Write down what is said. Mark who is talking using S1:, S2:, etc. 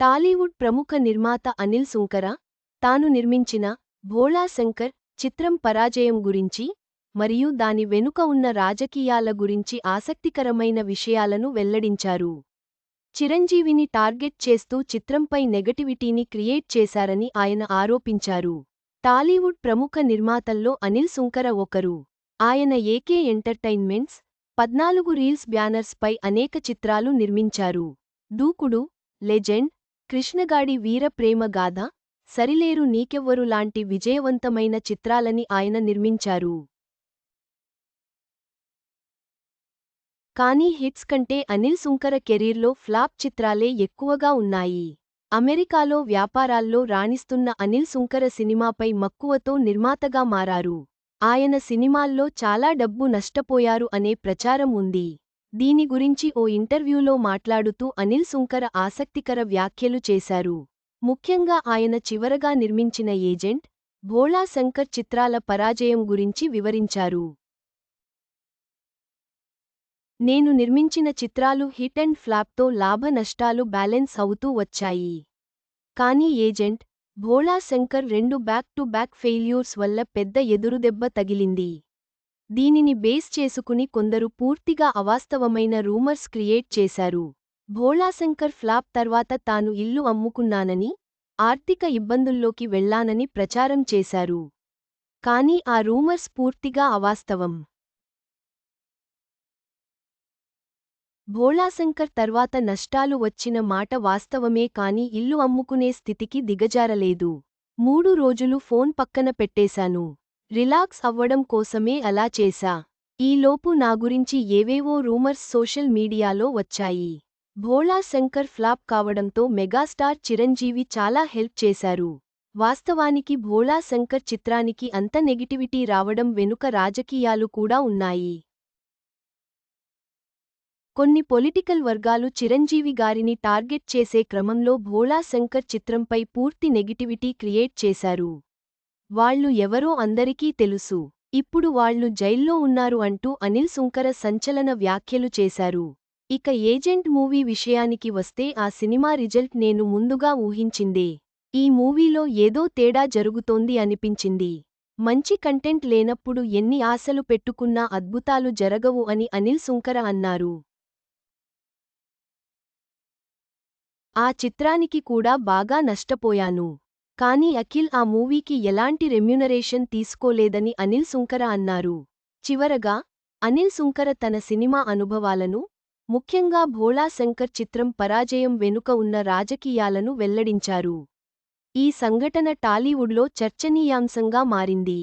S1: టాలీవుడ్ ప్రముఖ నిర్మాత అనిల్ సుంకర తాను నిర్మించిన భోళా శంకర్ చిత్రం పరాజయం గురించి మరియు దాని వెనుక ఉన్న రాజకీయాల గురించి ఆసక్తికరమైన విషయాలను వెల్లడించారు. చిరంజీవిని టార్గెట్ చేస్తూ చిత్రంపై నెగటివిటీని క్రియేట్ చేశారని ఆయన ఆరోపించారు. టాలీవుడ్ ప్రముఖ నిర్మాతల్లో అనిల్ సుంకర ఒకరు. ఆయన ఏకే ఎంటర్టైన్మెంట్స్ పద్నాలుగు రీల్స్ బ్యానర్స్పై అనేక చిత్రాలు నిర్మించారు. దూకుడు లెజెండ్ కృష్ణగాడి వీర ప్రేమ గాథ సరిలేరు నీకెవ్వరు లాంటి విజయవంతమైన చిత్రాలని ఆయన నిర్మించారు. కానీ హిట్స్ కంటే అనిల్ సుంకర కెరీర్లో ఫ్లాప్ చిత్రాలే ఎక్కువగా ఉన్నాయి. అమెరికాలో వ్యాపారాల్లో రాణిస్తున్న అనిల్ సుంకర సినిమాపై మక్కువతో నిర్మాతగా మారారు. ఆయన సినిమాల్లో చాలా డబ్బు నష్టపోయారు అనే ప్రచారం ఉంది. దీని గురించి ఓ ఇంటర్వ్యూలో మాట్లాడుతూ అనిల్ సుంకర ఆసక్తికర వ్యాఖ్యలు చేశారు. ముఖ్యంగా ఆయన చివరగా నిర్మించిన ఏజెంట్ భోళా శంకర్ చిత్రాల పరాజయం గురించి వివరించారు. నేను నిర్మించిన చిత్రాలు హిట్ అండ్ ఫ్లాప్తో లాభ నష్టాలు బ్యాలెన్స్ అవుతూ వచ్చాయి. కానీ ఏజెంట్ భోళా శంకర్ రెండు బ్యాక్ టు బ్యాక్ ఫెయిల్యూర్స్ వల్ల పెద్ద ఎదురుదెబ్బ తగిలింది. దీనిని బేస్ చేసుకుని కొందరు పూర్తిగా అవాస్తవమైన రూమర్స్ క్రియేట్ చేశారు. భోళాశంకర్ ఫ్లాప్ తర్వాత తాను ఇల్లు అమ్ముకున్నానని ఆర్థిక ఇబ్బందుల్లోకి వెళ్ళానని ప్రచారం చేశారు. కానీ ఆ రూమర్స్ పూర్తిగా అవాస్తవం. భోళాశంకర్ తర్వాత నష్టాలు వచ్చిన మాట వాస్తవమే కాని ఇల్లు అమ్ముకునే స్థితికి దిగజారలేదు. మూడు రోజులు ఫోన్ పక్కన పెట్టేశాను. రిలాక్స్ అవ్వడం కోసమే అలా చేశా. ఈలోపు నా గురించి ఏవేవో రూమర్స్ సోషల్ మీడియాలో వచ్చాయి. భోళా శంకర్ ఫ్లాప్ కావడంతో మెగాస్టార్ చిరంజీవి చాలా హెల్ప్ చేశారు. వాస్తవానికి భోళా శంకర్ చిత్రానికి అంత నెగిటివిటీ రావడం వెనుక రాజకీయాలు కూడా ఉన్నాయి. కొన్ని పొలిటికల్ వర్గాలు చిరంజీవి గారిని టార్గెట్ చేసే క్రమంలో భోళా శంకర్ చిత్రంపై పూర్తి నెగిటివిటీ క్రియేట్ చేశారు. వాళ్ళు ఎవరో అందరికీ తెలుసు. ఇప్పుడు వాళ్ళు జైల్లో ఉన్నారు అంటూ అనిల్ సుంకర సంచలన వ్యాఖ్యలు చేశారు. ఇక ఏజెంట్ మూవీ విషయానికి వస్తే ఆ సినిమా రిజల్ట్ నేను ముందుగా ఊహించిందే. ఈ మూవీలో ఏదో తేడా జరుగుతోంది అనిపించింది. మంచి కంటెంట్ లేనప్పుడు ఎన్ని ఆశలు పెట్టుకున్నా అద్భుతాలు జరగవు అని అనిల్ సుంకర అన్నారు. ఆ చిత్రానికి కూడా బాగా నష్టపోయాను. కానీ అఖిల్ ఆ మూవీకి ఎలాంటి రెమ్యునరేషన్ తీసుకోలేదని అనిల్ సుంకర అన్నారు. చివరగా అనిల్ సుంకర తన సినిమా అనుభవాలను ముఖ్యంగా భోళా శంకర్ చిత్రం పరాజయం వెనుక ఉన్న రాజకీయాలను వెల్లడించారు. ఈ సంఘటన టాలీవుడ్లో చర్చనీయాంశంగా మారింది.